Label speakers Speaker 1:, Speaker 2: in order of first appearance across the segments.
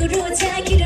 Speaker 1: กูรู้ว่าเธอคิด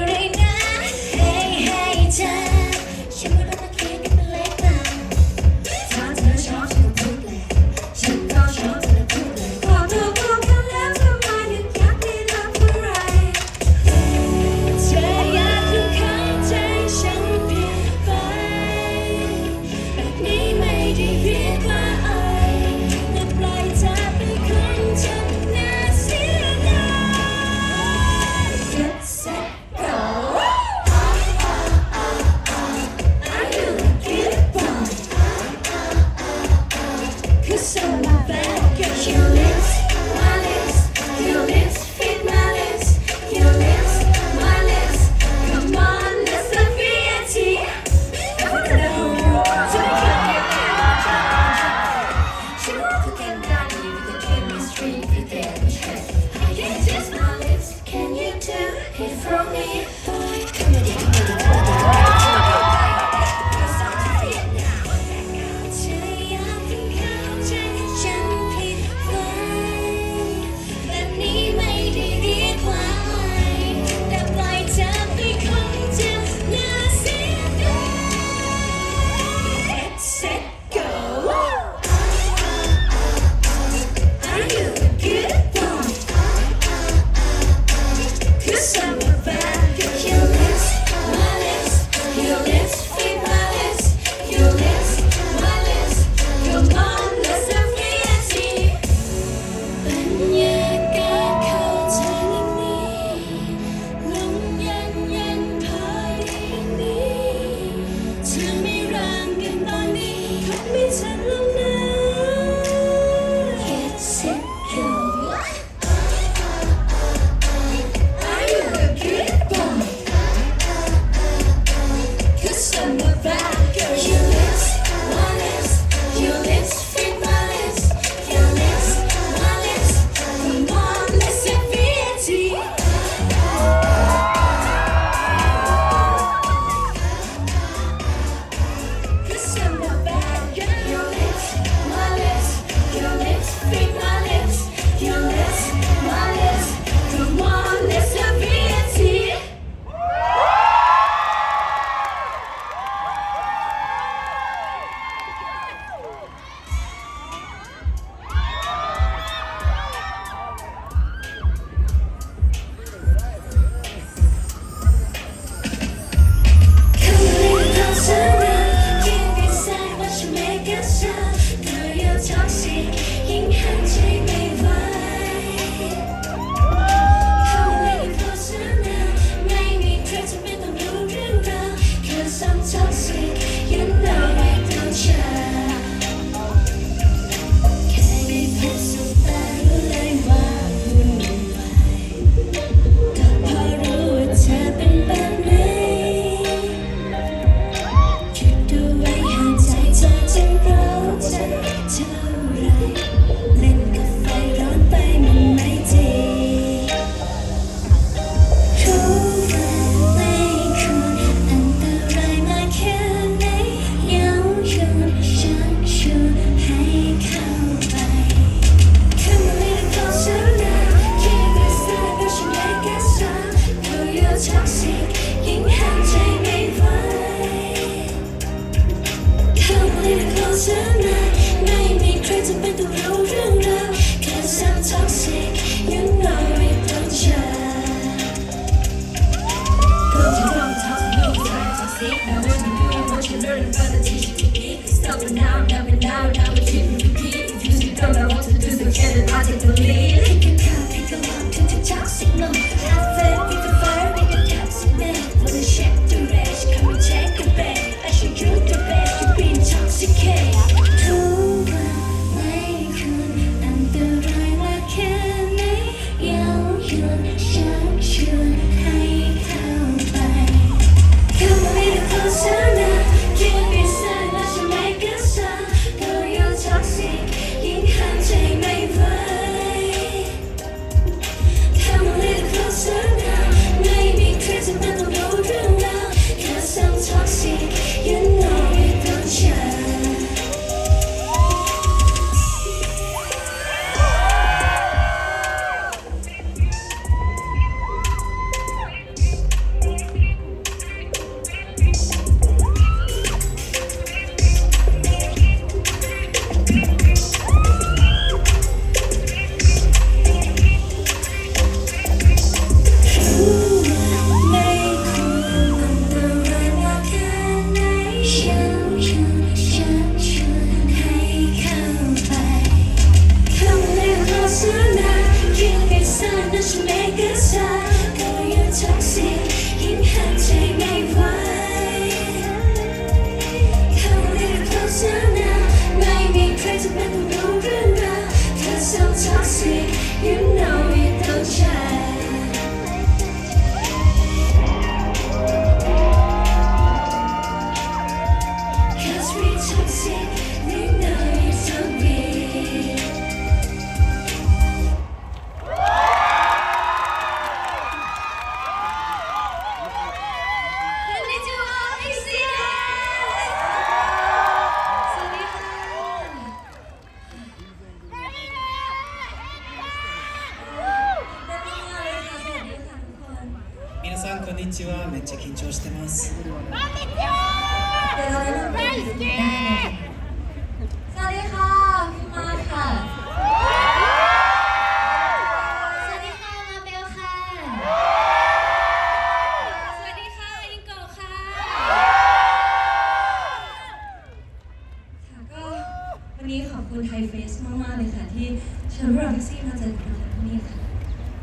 Speaker 1: า
Speaker 2: กๆเลยค่ะ ที่เชิญพวกเราแท็กซี่มาเจอกันที่นี่ค่ะ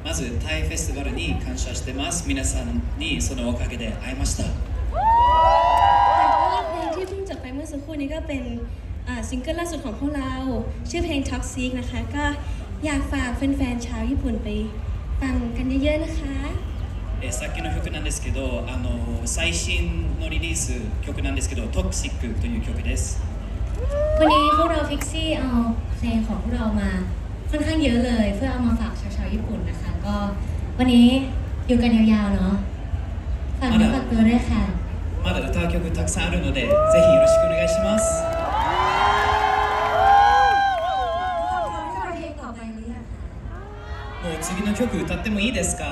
Speaker 3: まずタイフェスティバルに感謝してます皆さんにそのおかげで会えました
Speaker 4: เพลงที่เพิ่งจบไปเมื่อสักครู่นี้ก็เป็นอ่าซิงเกิลล่าสุดของพวกเรา ชื่อเพลง Toxic นะคะ ก็อยากฝากแฟนๆชาวญี่ปุ่นไปฟังกันเยอะๆนะคะ
Speaker 3: えーさっきの曲なんですけどあの最新のリリース曲なんですけど「トクシック」という曲です
Speaker 5: วันนี้พวกเราพิกซี่เอา เพลงของพวกเรามาค่อนข้างเยอะเลย เพื่อเอามาฝากชาวชาวๆญี่ปุ่นนะคะ ก็วันนี้อยู่กันยาวๆเนาะฝากเนื้อฝากตัวด้วยค่ะ
Speaker 3: まだ歌う曲たくさんあるのでぜひよろしくお願いします
Speaker 2: พร้อมที่จะเพลงต่อไปหรือยังคะ
Speaker 3: もう次の曲歌ってもいいですか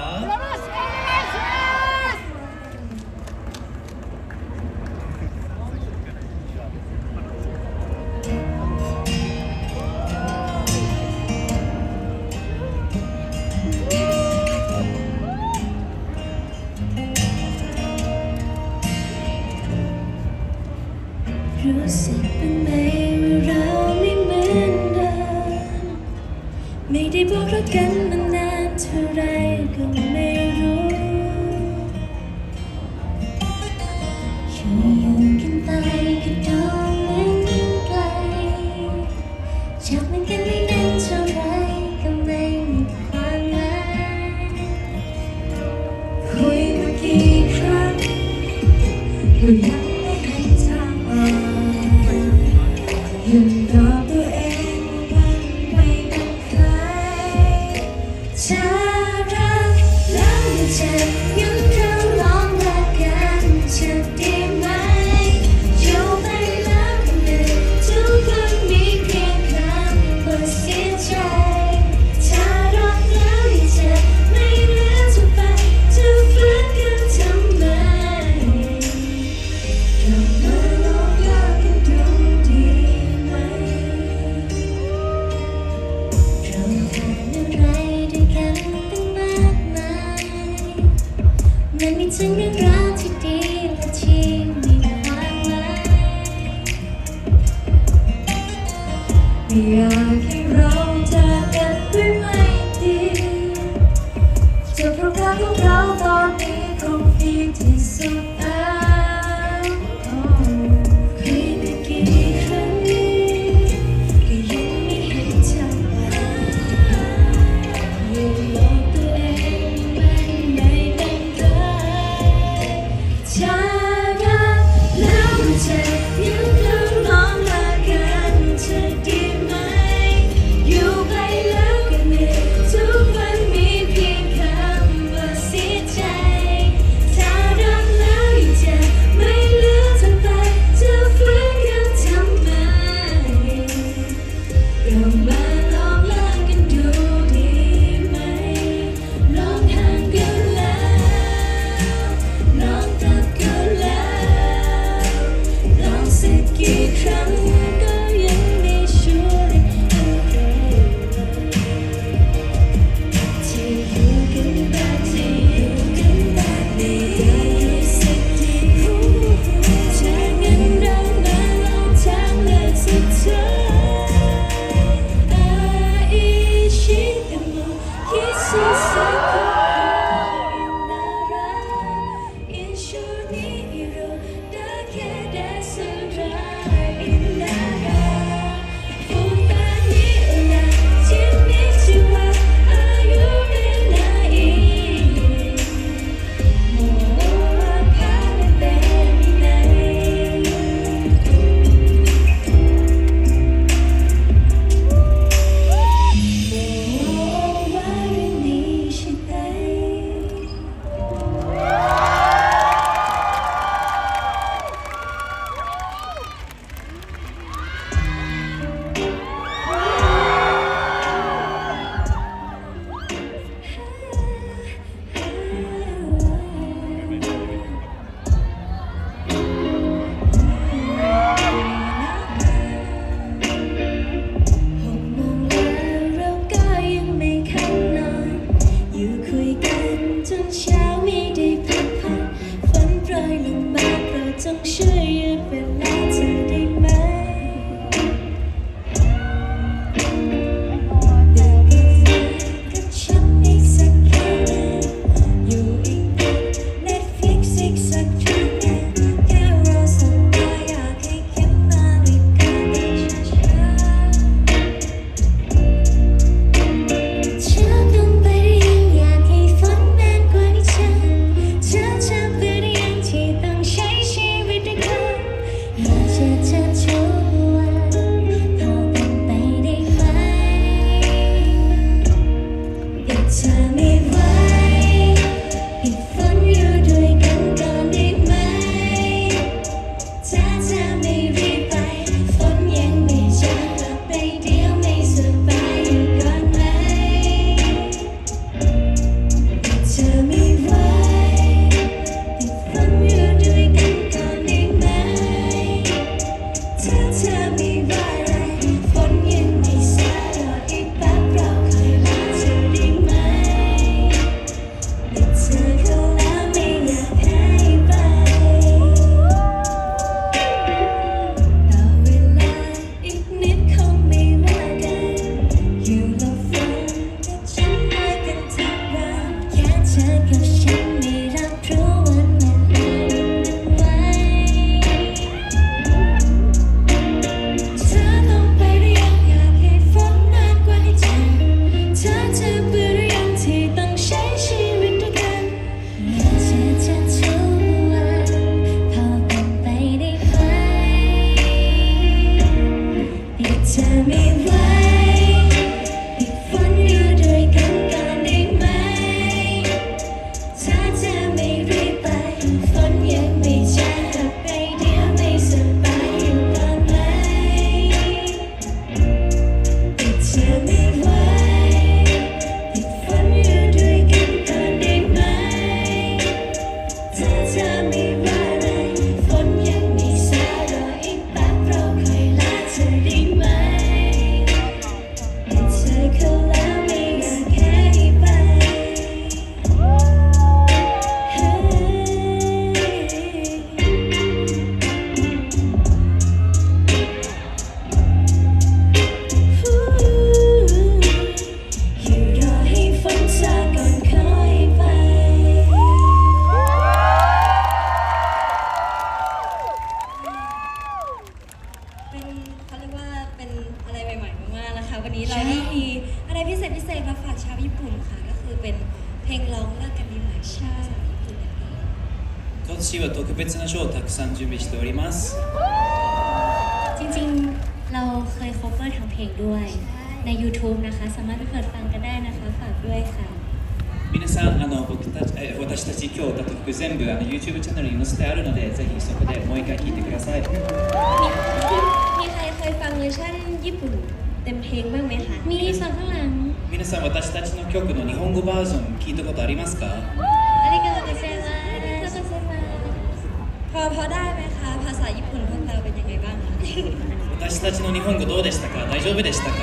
Speaker 3: 私たちの日本語どうでしたか大丈夫でしたか
Speaker 5: は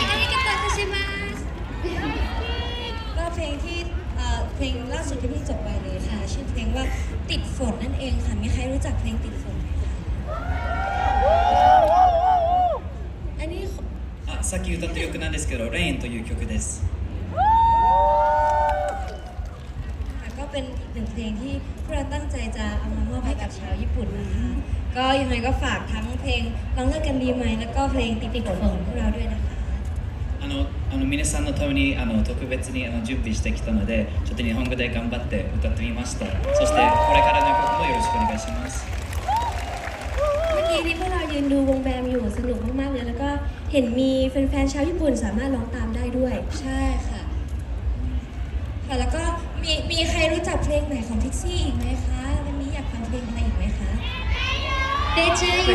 Speaker 5: いありがとうございます
Speaker 2: ก็เพลงที่เอ่อเพลงล่าสุดที่เพิ่งจบไปเลยค่ะ ชื่อเพลงว่าติดฝนนั่นเองค่ะ มีใครรู้จักเพลงติดฝนไหมคะ
Speaker 4: อันนี้
Speaker 3: あさっき歌った曲なんですけど「レインという曲です
Speaker 2: ค่ะก็เป็นอีกหนึ่งเพลงที่พวกเราตั้งใจจะเอามามอบให้กับชาวญี่ปุ่นนะคะ ก็ยังไงก็ฝากทั้งเพลงร้องเลิกกันดีไหมแล้วก็เพลงติดติดฝนของพวกเราด้วยนะคะ
Speaker 3: あのあの皆さんのためにあの特別にあの準備してきたのでちょっと日本語で頑張って歌ってみましたそしてこれからの曲もよろしくお願いします
Speaker 4: เมื่อกี้ที่พวกเรายืนดูวงแบมอยู่สนุกมากๆเลย แล้วก็เห็นมีแฟนๆชาวญี่ปุ่นสามารถร้องตามได้ด้วย
Speaker 2: ใช่ค่ะ ค่ะ แล้วก็มีมีใครรู้จักเพลงไหนของพิกซี่อีกไหมคะ วันนี้อยากฟังเพลงอะไร อีกไหมคะ
Speaker 5: เดจายู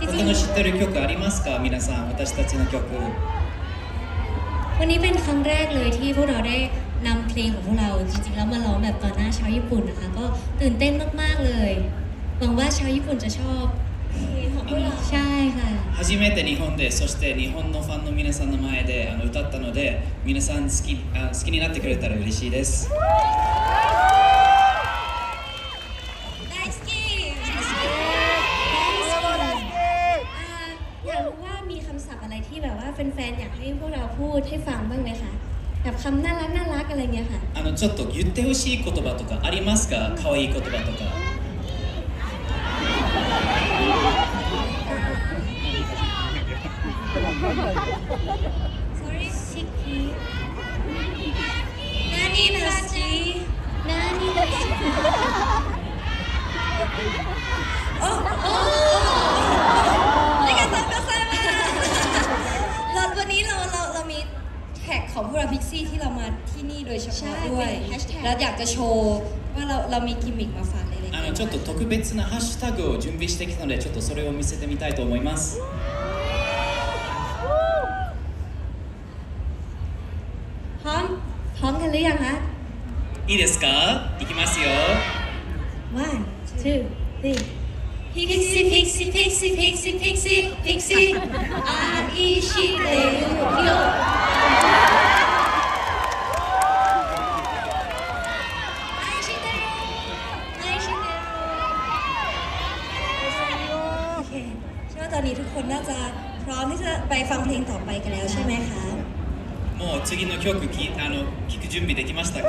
Speaker 5: จริง
Speaker 3: 他の知ってる曲ありますか皆さん私たちの曲
Speaker 5: ๆ วันนี้เป็นครั้งแรกเลยที่พวกเราได้นำเพลงของพวกเราจริงๆ แล้วมาร้องแบบต่อหน้าชาวญี่ปุ่นนะคะ ก็ตื่นเต้นมากๆเลย หวังว่าชาวญี่ปุ่นจะชอบ
Speaker 2: เพลงของพวกเรา
Speaker 5: ใช่ค่ะ
Speaker 3: 初めて日本でそして日本のファンの皆さんの前であの歌ったので皆さん好きあ好きになってくれたら嬉しいです ちょっと言ってほしい言葉とかありますか？可愛い言葉とか。
Speaker 2: 何だし何だしおお แท็กของพวกเราพิกซี่ที่เรามาที่นี่โดยเฉ
Speaker 4: ใช่
Speaker 2: พาะด้วย
Speaker 4: เป็น hashtag
Speaker 2: แล้วอยากจะโชว์ว่าเราเรามีกิมมิคมาฝากเล็กๆ
Speaker 3: あのちょっと特別なハッシュタグを準備してきたのでちょっとそれを見せてみたいと思います
Speaker 4: พร้อม พร้อมกันหรือยังคะ
Speaker 3: いいですかいきますよ
Speaker 4: one two three
Speaker 5: พิกซี่พิกซี่พิกซี่พิก ซี่พิกซี่พิกซี่อาอิชิเดโย
Speaker 2: ไอชิเดโรไอชิเดโรโอเคเชื่อว่าตอนนี้ทุกคนน่าจะพร้อมที่จะไปฟังเพลงต่อไปกันแล้วใช่ไหมคะ
Speaker 3: もう次の曲きあの聞く準備できましたか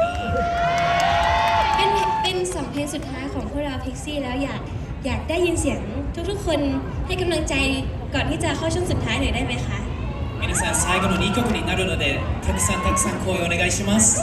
Speaker 4: เป็นเป็นสองเพลงสุดท้ายของพวกเราพิกซี่แล้วอยากอยากได้ยินเสียงทุกๆ คนให้กำลังใจก่อนที่จะเข้าช่วงสุดท้ายหน่อยได้ไหมคะ
Speaker 3: 皆さん最後の2曲になるのでたくさんたくさん声をお願いします。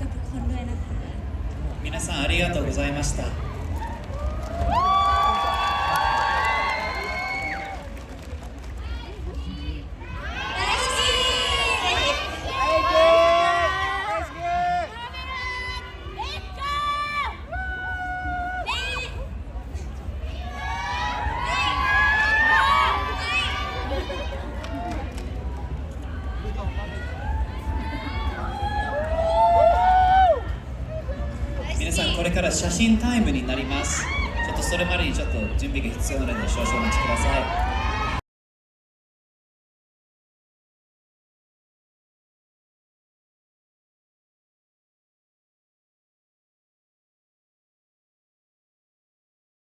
Speaker 4: กั
Speaker 2: บทุ
Speaker 4: กคน
Speaker 1: ด้วยนะ
Speaker 4: คะ
Speaker 3: 皆さんありがとうございました。same time